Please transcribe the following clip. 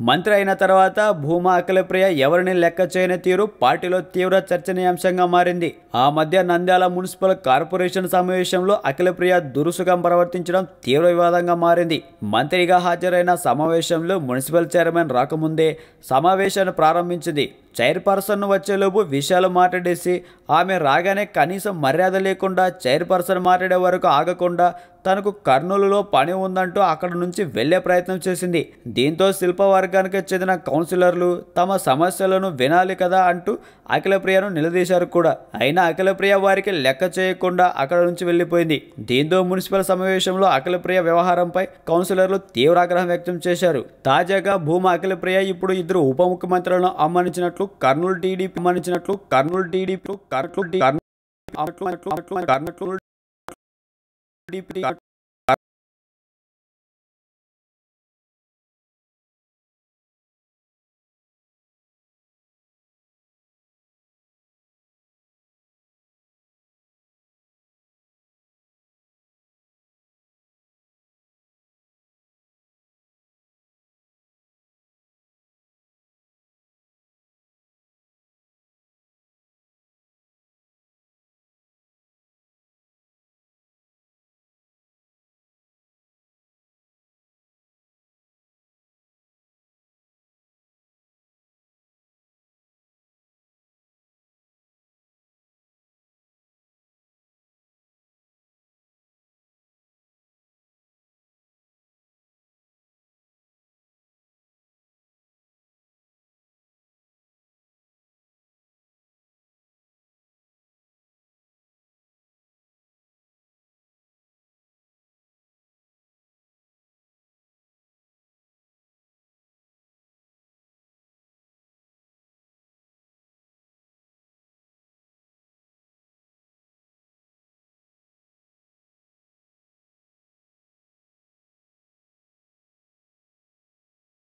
మంత్రి అయిన తర్వాత భూమా అఖిలప్రియ ఎవరిని లెక్క చేయని తీరు పార్టీలో తీవ్ర చర్చనీయాంశంగా మారింది. ఆ మధ్య నంద్యాల మున్సిపల్ కార్పొరేషన్ సమావేశంలో అఖిలప్రియ దురుసుగా ప్రవర్తించడం తీవ్ర వివాదంగా మారింది. మంత్రిగా హాజరైన సమావేశంలో మున్సిపల్ చైర్మన్ రాకముందే సమావేశాన్ని ప్రారంభించింది. చైర్పర్సన్ వచ్చేలోపు విషయాలు మాట్లాడేసి ఆమె రాగానే కనీసం మర్యాద లేకుండా చైర్పర్సన్ మాట్లాడే వరకు ఆగకుండా తనకు కర్నూలులో పని ఉందంటూ అక్కడ నుంచి వెళ్ళే ప్రయత్నం చేసింది. దీంతో శిల్ప వర్గానికి చెందిన కౌన్సిలర్లు తమ సమస్యలను వినాలి కదా అంటూ అఖిలప్రియను నిలదీశారు కూడా. అయినా అఖిలప్రియ వారికి లెక్క చేయకుండా అక్కడ నుంచి వెళ్ళిపోయింది దీంతో మున్సిపల్ సమావేశంలో అఖిలప్రియ వ్యవహారంపై కౌన్సిలర్లు తీవ్ర ఆగ్రహం వ్యక్తం చేశారు. తాజాగా భూమా అఖిలప్రియ ఇప్పుడు ఇద్దరు ఉప ముఖ్యమంత్రులను అమ్మానించినట్లు కర్నూలు టీడీపీ అమ్మానించినట్లు కర్నూలు టీడీపీ కర్నూలు కర్నూలు కర్నూలు